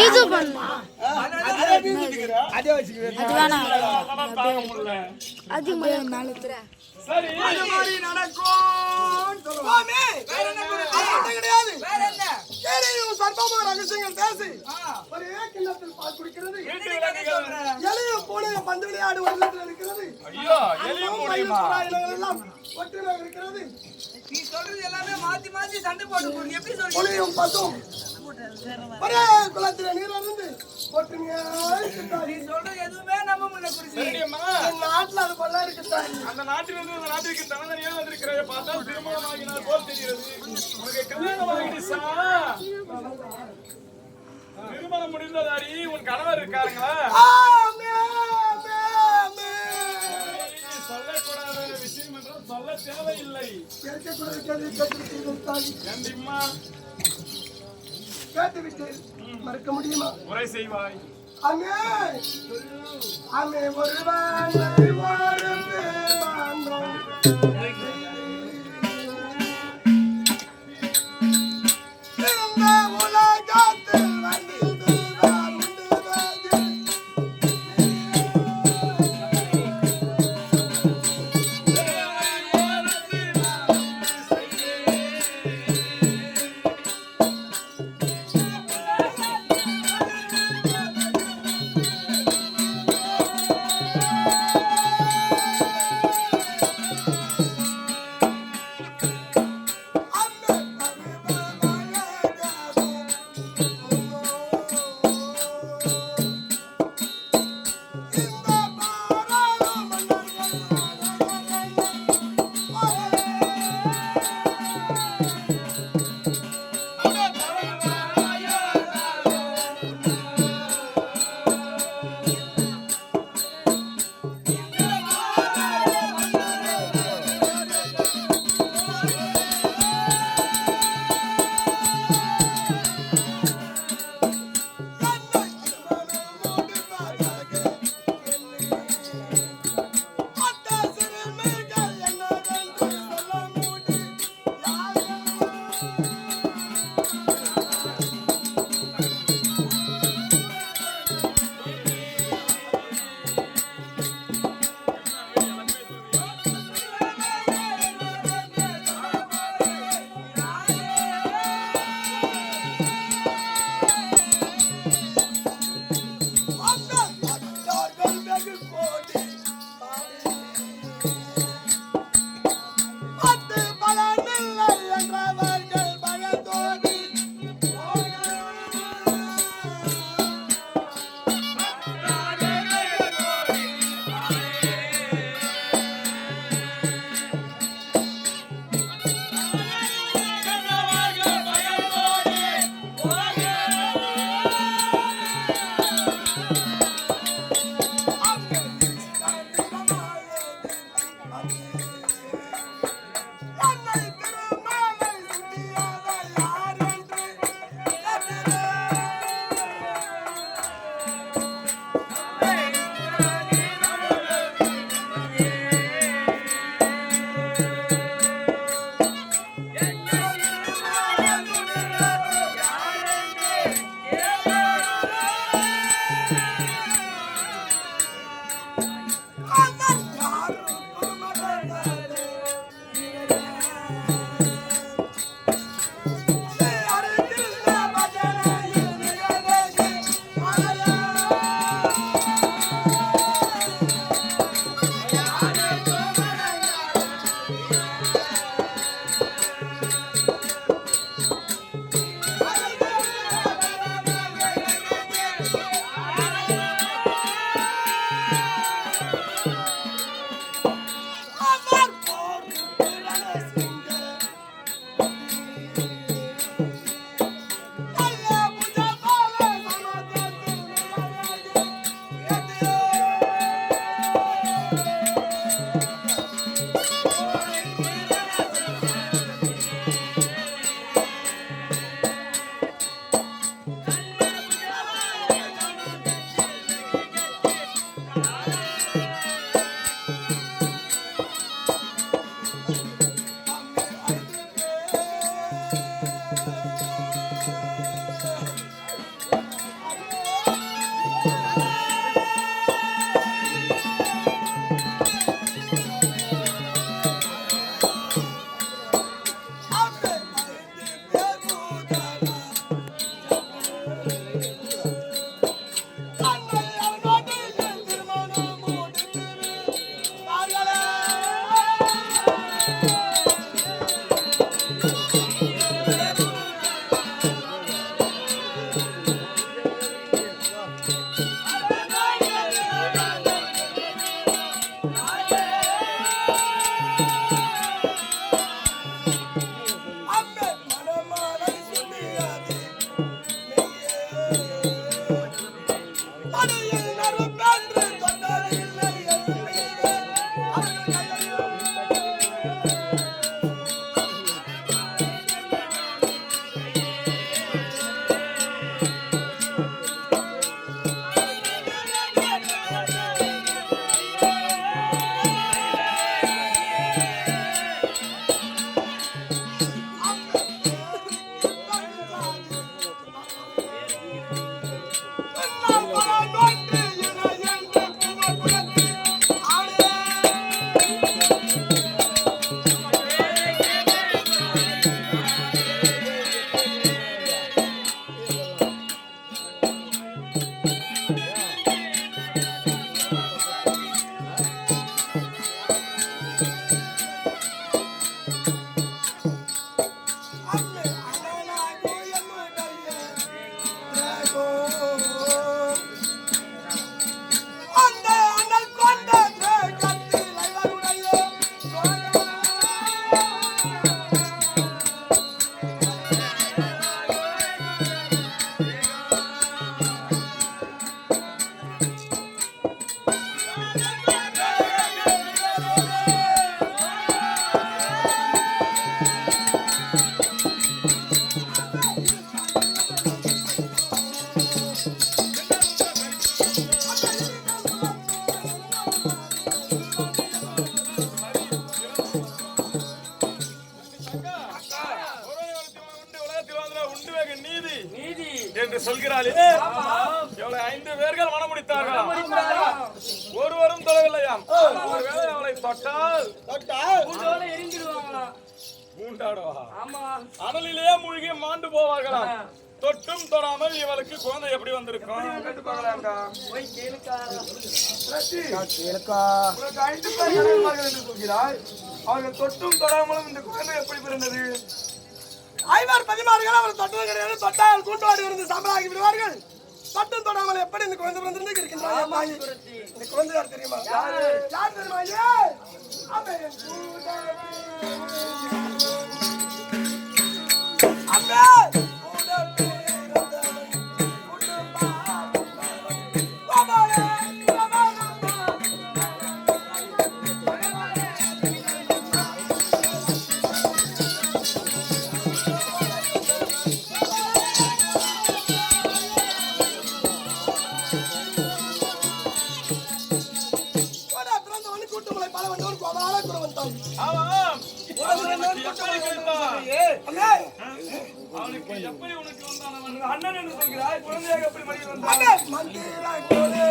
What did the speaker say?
இது பண்ணு. அதே வச்சுக்கிறேன் அது வேணாம் அதெல்லாம் தாங்க முடியல அது மேலே சரி அது மாதிரி நடக்கும் சுவாமி வேற என்ன அது கிடையாது வேற என்ன கேரையும் சர்ப்பமும் ரகசியங்கள் பேசி ஒரே கிண்ணத்தில் பால் குடிக்கிறது வீட்டு விலங்குகள் எளிய பூனைய பந்து விளையாடு வருடத்தில் இருக்கிறது. ஐயோ எல்லாம் இருக்கிறது நீ சொல்றது எல்லாமே மாத்தி மாத்தி சண்டை போட்டு போடு. எப்படி சொல்றீங்க? புலியும் பசும். ஒரே குளத்தில் நீர் இருந்து ஒற்றுமையாக இருக்கிறார் நீ சொல்றது எதுவுமே நம்ப முடியல குருஜி சரிம்மா என் நாட்டுல அது இருக்குதான் அந்த நாட்டிலிருந்து இந்த நாட்டிற்கு பார்த்தா திருமணம் ஆகினால் போல் தெரிகிறது. உனக்கு கல்யாணம் ஆகிடுச்சா திருமணம் முடிந்ததாடி உன் கணவர் இருக்காருங்களா. சொல்லக்கூடாத விஷயம் என்றால் சொல்ல தேவையில்லை. இருக்கக்கூடாத கேள்வி கேட்டுவிட்டீர்கள் தாய். கண்டிம்மா கேட்டுவிட்டேன். மறக்க முடியுமா? உரை செய்வாய். அங்கே. அங்கே ஒருவன். என்று சொல்கிறாளே. இவளை ஐந்து பேர்கள் மனமுடித்தார்களாம் ஒருவரும் தொடவில்லையாம் ஒருவேளை அவளை தொட்டால் தொட்டால் பூண்டாடுவா. ஆமா. அனலிலேயே மூழ்கி மாண்டு போவார்களாம் தொட்டும் தொடாமல் இவளுக்கு குழந்தை எப்படி வந்திருக்கும்? அவர்கள் தொட்டும் தொடாமலும் இந்த குழந்தை எப்படி பிறந்தது? ஐவர் பதிமாறுகள் அவர் தொட்டது கிடையாது தொட்டால் கூட்டோடு இருந்து சம்பளாகி விடுவார்கள். தொட்டும் தொடாமல் எப்படி இந்த குழந்தை பிறந்திருந்து இருக்கின்றாய் தாயி இந்த குழந்தை யார் தெரியுமா? யார்? தெரியுமா. அம்மே கூட்டுமலை பல வந்தவன் கோபால குரவன் தாய். ஆமாம் அவனுக்கு எப்படி உனக்கு வந்தான் அண்ணன் என்று சொல்கிறாய் குழந்தையாக எப்படி மடியில் வந்தான்? அண்ணே, மந்திர கோலே